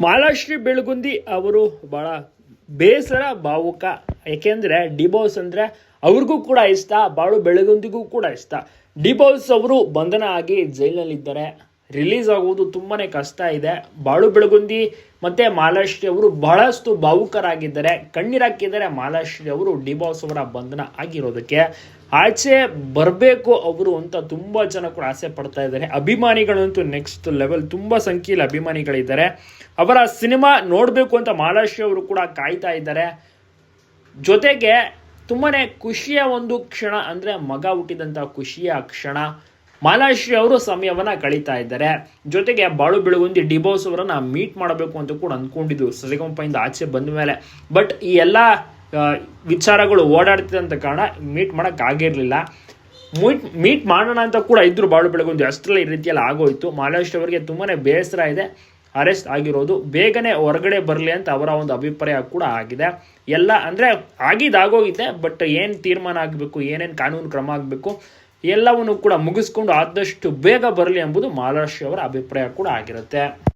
ಮಾಲಾಶ್ರೀ ಬೆಳಗುಂದಿ ಅವರು ಬಹಳ ಬೇಸರ ಭಾವುಕ. ಏಕೆಂದರೆ ಡಿಬೋಸ್ ಅಂದರೆ ಅವ್ರಿಗೂ ಕೂಡ ಇಷ್ಟ, ಬಾಳು ಬೆಳಗುಂದಿಗೂ ಕೂಡ ಇಷ್ಟ. ಡಿಬೋಸ್ ಅವರು ಬಂಧನ ಆಗಿ ಜೈಲಿನಲ್ಲಿದ್ದಾರೆ. ರಿಲೀಸ್ ಆಗುವುದು ತುಂಬಾ ಕಷ್ಟ ಇದೆ. ಬಾಳು ಬೆಳಗುಂದಿ ಮತ್ತೆ ಮಾಲಾಶ್ರೀ ಅವರು ಬಹಳಷ್ಟು ಭಾವುಕರಾಗಿದ್ದಾರೆ. ಕಣ್ಣೀರಾಕಿದ್ದಾರೆ ಮಾಲಾಶ್ರೀ ಅವರು ಡಿಬಾಸ್ ಅವರ ಬಂಧನ ಆಗಿರೋದಕ್ಕೆ. ಆಚೆ ಬರಬೇಕು ಅವರು ಅಂತ ತುಂಬ ಜನ ಕೂಡ ಆಸೆ ಪಡ್ತಾ ಇದ್ದಾರೆ. ಅಭಿಮಾನಿಗಳಂತೂ ನೆಕ್ಸ್ಟ್ ಲೆವೆಲ್ ತುಂಬ ಸಂಖ್ಯೆಯಲ್ಲಿ ಅಭಿಮಾನಿಗಳಿದ್ದಾರೆ. ಅವರ ಸಿನಿಮಾ ನೋಡಬೇಕು ಅಂತ ಮಾಲಾಶ್ರೀ ಅವರು ಕೂಡ ಕಾಯ್ತಾ ಇದ್ದಾರೆ. ಜೊತೆಗೆ ತುಂಬಾ ಖುಷಿಯ ಒಂದು ಕ್ಷಣ ಅಂದರೆ ಮಗ ಹುಟ್ಟಿದಂಥ ಖುಷಿಯ ಕ್ಷಣ. ಮಾಲಾಶ್ರೀ ಅವರು ಸಮಯವನ್ನ ಕಳೀತಾ ಇದ್ದಾರೆ. ಜೊತೆಗೆ ಬಾಳು ಬೆಳಗುಂದಿ ಡಿಬೋಸ್ ಅವರನ್ನು ಮೀಟ್ ಮಾಡಬೇಕು ಅಂತ ಕೂಡ ಅಂದ್ಕೊಂಡಿದ್ದು ಸರಿಗಂಪದಿಂದ ಆಚೆ ಬಂದ ಮೇಲೆ. ಬಟ್ ಈ ಎಲ್ಲ ವಿಚಾರಗಳು ಓಡಾಡ್ತಿದ್ದಂತ ಕಾರಣ ಮೀಟ್ ಮಾಡೋಕ್ಕಾಗಿರಲಿಲ್ಲ ಮೀಟ್ ಮೀಟ್ ಮಾಡೋಣ ಅಂತ ಕೂಡ ಇದ್ರು ಬಾಳು ಬೆಳಗುಂದಿ. ಅಷ್ಟರಲ್ಲಿ ಈ ರೀತಿಯಲ್ಲಿ ಆಗೋಯ್ತು. ಮಾಲಾಶ್ರೀ ಅವರಿಗೆ ತುಂಬಾನೇ ಬೇಸರ ಇದೆ. ಅರೆಸ್ಟ್ ಆಗಿರೋದು. ಬೇಗನೆ ಹೊರಗಡೆ ಬರಲಿ ಅಂತ ಅವರ ಒಂದು ಅಭಿಪ್ರಾಯ ಕೂಡ ಆಗಿದೆ. ಎಲ್ಲ ಅಂದರೆ ಆಗಿದ್ದಾಗೋಗಿದೆ ಬಟ್ ಏನು ತೀರ್ಮಾನ ಆಗಬೇಕು, ಏನೇನು ಕಾನೂನು ಕ್ರಮ ಆಗಬೇಕು ಎಲ್ಲವನ್ನು ಕೂಡ ಮುಗಿಸ್ಕೊಂಡು ಆದಷ್ಟು ಬೇಗ ಬರಲಿ ಎಂಬುದು ಮಹಾರಾಷ್ಟ್ರ ಅವರ ಅಭಿಪ್ರಾಯ ಕೂಡ ಆಗಿರುತ್ತೆ.